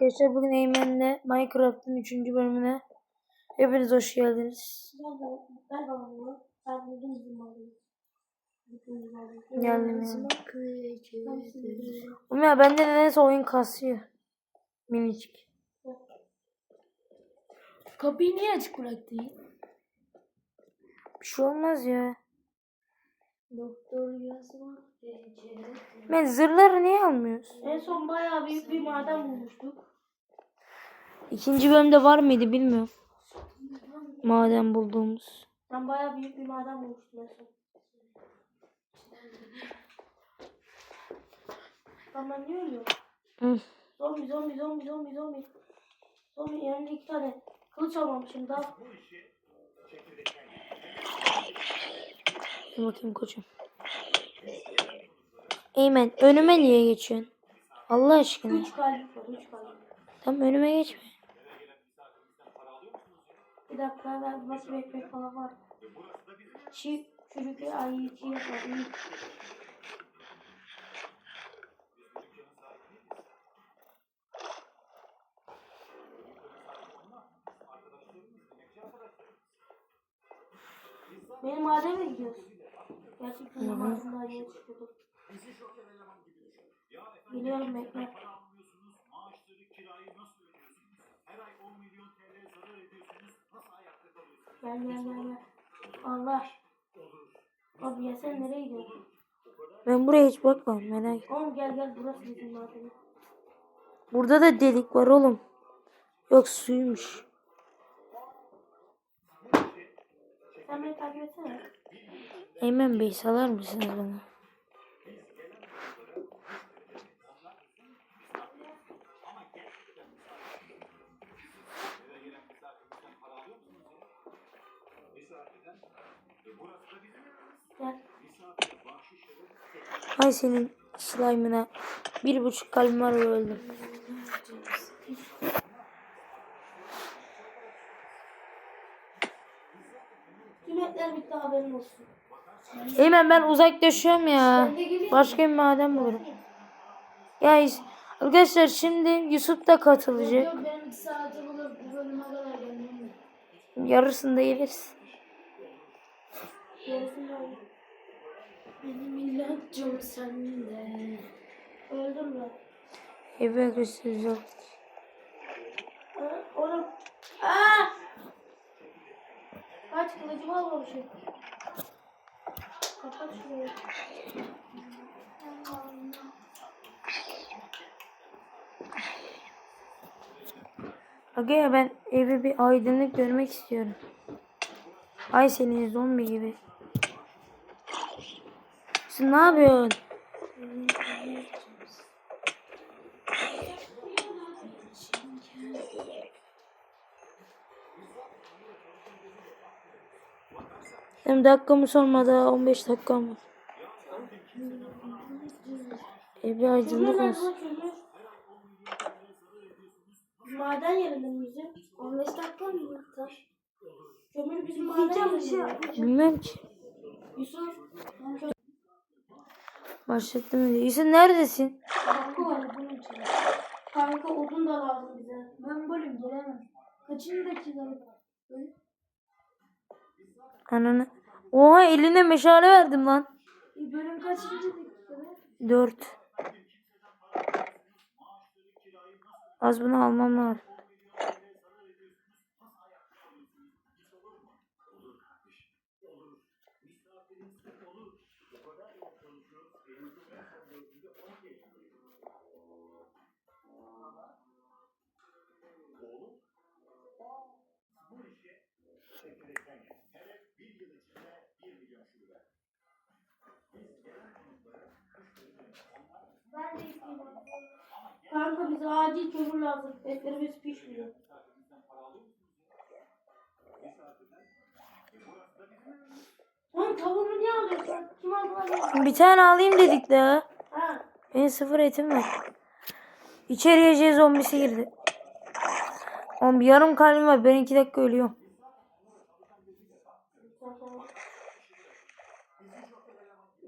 Arkadaşlar bugün Eymen'le Minecraft'ın 3. bölümüne hepiniz hoş geldiniz. Geldim ya. Oğlum ya bende nedense oyun kasıyor. Minicik. Kapıyı niye açık bıraktın? Bir şey olmaz ya. Doktor yazma. Ben zırhları niye almıyoruz? En son bayağı büyük bir maden bulmuştuk. İkinci bölümde var mıydı bilmiyorum. Maden bulduğumuz. Ben bayağı büyük bir maden bulmuştum en son. Lan ben niye ölüyorum? Hı. Zombi zombi zombi zombi zombi. Zombi yanımda iki tane kılıç almamışım daha. Dur bakayım koçum. Eymen önüme niye geçiyorsun? Allah aşkına. Üç kalp var üç kalp. Tamam önüme geçme. Bir dakika ben nasıl bir ekmek falan var. Çiğ çürük ay çiğ iyi. Benim madene gidiyoruz? Gerçekten bu maden daha yeni çıkıyordu. Biliyorum bekle. Gel gel gel gel. Allah. Abi ya sen nereye gidiyorsun? Ben buraya hiç bakmam merak etme. Oğlum gel gel burası bizim madeni. Burada da delik var oğlum. Yok suymuş. Sen beni takip etsene. Eymen Bey salar mısınız bana? Gel. Ay senin slime'ına bir buçuk kalbim var öldüm. Tüm etler bitti haberin olsun. Eymen ben uzaklaşıyorum ya. Başka bir maden bulurum. Guys arkadaşlar şimdi Yusuf da katılacak. benim iki saate bulur bu bölüme kadar gelmem. Yarısında geliriz. Yarısını öldüm. Benim ilacım sende. Öldüm ben. Eve göstereceğim. Oğlum. Aa! Kaç kılıcımı almamışım. Kapat şurayı. Aga ben evi bir aydınlık görmek istiyorum. Ay senin zombi gibi. Ne yapıyorsun? Hem dakikamız olmadı 15 dakikam var. Evi aydınlık Kömür olsun. Maden yerinde miyiz? 15 dakika mı? Kömür bizim maden yerinde. Bilmem ki. Yusuf. Başlattım diye. Yusuf neredesin? Kanka var bunun içinde. Kanka odun da lazım bize. Ben bölüm gelemem. Kaçıncı dakikada? Ananı. Oha eline meşale verdim lan. Bölüm kaçıncı dakikada? Dört. Az bunu almam lazım. Kanka bize acil kömür lazım. Etlerimiz pişmiyor. Oğlum tavuğumu niye alıyorsun? Kim aldı? Bir tane alayım dedik daha. Ha. Benim sıfır etim var. İçeriye C zombisi girdi. Oğlum bir yarım kalbim var. Ben iki dakika ölüyorum.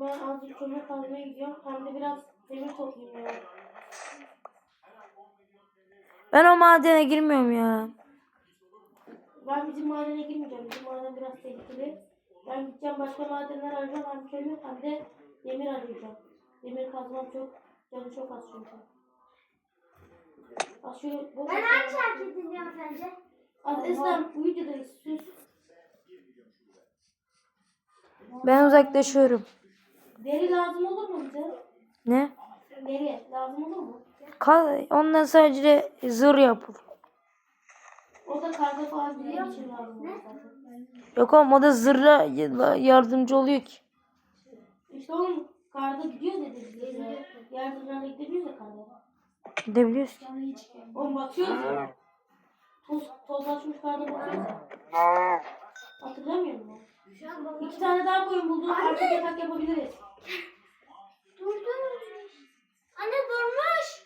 Ben azıcık kömür kazmaya gidiyorum. Hem de biraz demir toplayayım ya. Ben o madene girmiyorum ya. Ben bizim madene girmeyeceğim. Bizim maden biraz tehlikeli. Ben gideceğim başka madenler arayacağım. Hem kömür hem de demir arayacağım. Demir kazmam çok, canı çok az çünkü. Az şöyle boş Ben hangi şarkıyı dinliyorum sence? Az Eslem bu videodayız. Sus. Ben uzaklaşıyorum. Deri lazım olur mu bize? Ne? Deri lazım olur mu? Kal ondan sadece zırh yapılır. O da karga falan gidiyor için lazım olur zaten. Yok oğlum o da zırha yardımcı oluyor ki. İşte oğlum karda gidiyor dedi. Yardımlarla gidebiliyoruz ya karda. Gidebiliyoruz ki. Oğlum bakıyoruz ya. Toz, tozlaşmış karda bakıyoruz ya. Hatırlamıyor musun? İki tane daha koyun buldum. Artık yatak yapabiliriz. Anne durmuş.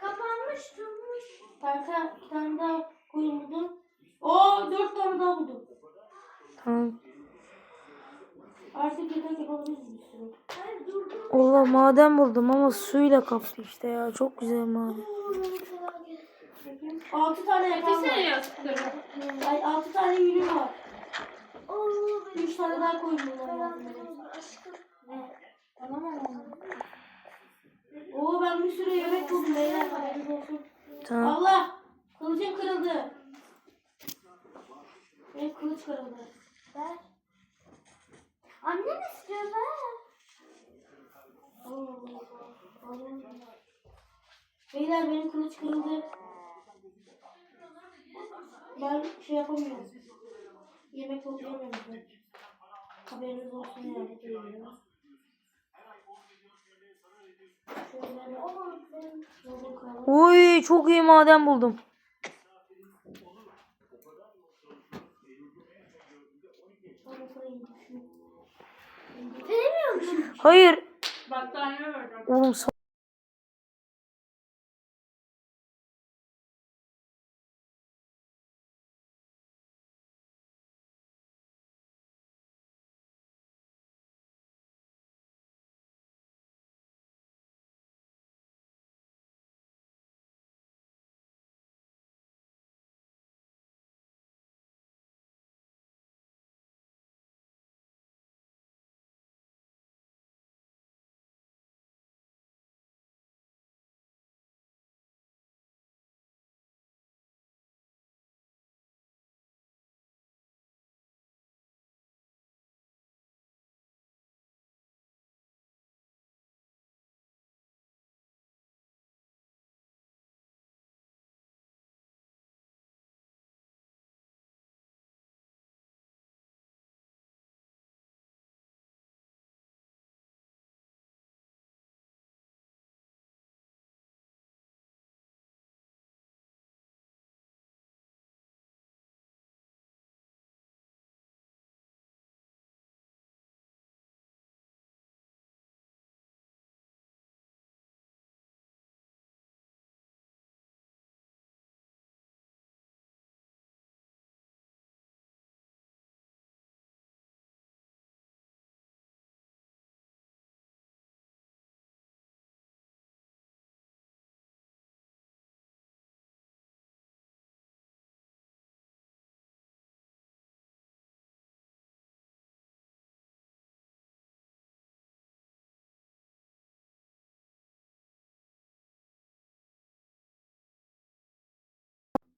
Kapanmış durmuş. Kanka iki tane daha koyun buldum. Oo dört tane daha buldum. Tamam. Artık yatak yapabiliriz bir sürü. Hayır durdu. Allah maden buldum ama suyla kaplı işte ya. Çok güzel maden. Altı tane yatağım var. Ay, altı tane yünüm var. Oo, Üç tane daha koyun aşkım. Ne? Tamam ama. Oo ben bir sürü yemek buldum beyler haberiniz olsun. Tamam. Allah! Kılıcım kırıldı. Benim kılıç kırıldı. Ver. Annem istiyor ver. Oo. Beyler benim kılıç kırıldı. Ben şey yapamıyorum. Yemek toplayamıyorum. Haberiniz olsun yani. Uy çok iyi maden buldum. Hayır. Oğlum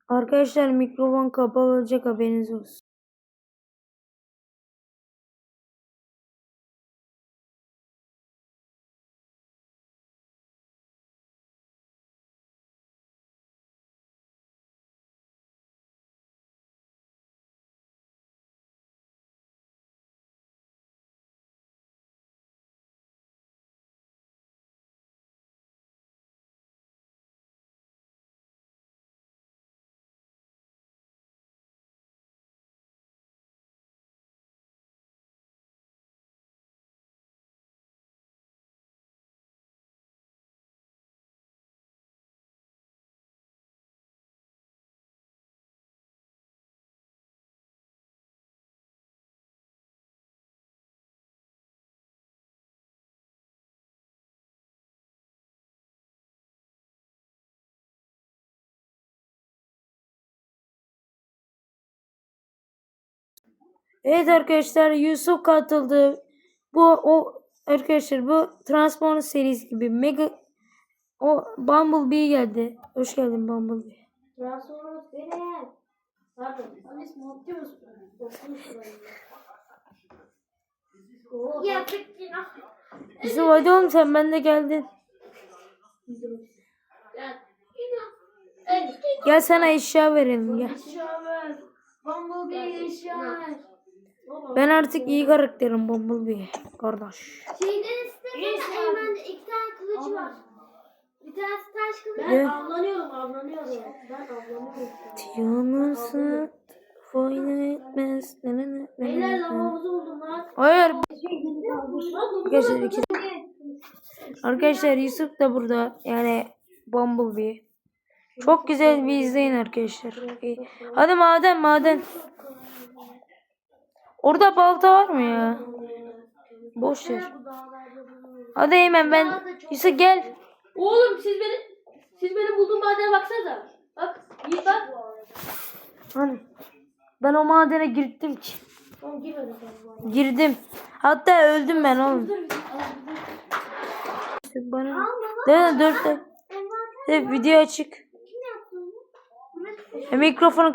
Arkadaşlar mikrofon kapalı olacak haberiniz olsun. Evet arkadaşlar Yusuf katıldı. Bu o arkadaşlar bu Transformers serisi gibi mega o Bumblebee geldi. Hoş geldin Bumblebee. Transformers benim. Pardon. Ya peki. Yusuf hadi oğlum sen ben de geldin. Gel sana eşya verelim gel. Şamer. Bumblebee Şamer. Ben artık iyi karakterim Bumblebee. Kardeş. Şeyden istesene Eymen'de iki tane kılıcı var. Bir tanesi taş kılıç. Ben Evet. avlanıyorum, avlanıyorum. Ben avlanıyorum. Yanılsın fayda etmez. Beyler lavamızı buldum lan. Hayır. Arkadaşlar Arkadaşlar, iki- Arkadaşlar Yusuf da burada. Yani Bumblebee. Çok güzel bir izleyin arkadaşlar. Hadi maden maden. Orada balta var mı ya? Boş ver. Hadi hemen ben. Yusuf gel. Oğlum siz beni siz benim bulduğum madene baksanıza. Bak, iyi bak. Hani ben o madene girdim ki. Oğlum girmedim. Girdim. Hatta öldüm ben oğlum. Bana. Dur dur. Dur, video açık. E, mikrofonu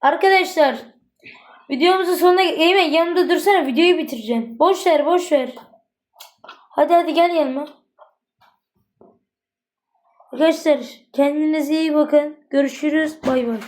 Arkadaşlar videomuzun sonuna Eymen yanımda dursana videoyu bitireceğim. Boş ver boş ver. Hadi hadi gel yanıma. Arkadaşlar kendinize iyi bakın. Görüşürüz. Bay bay.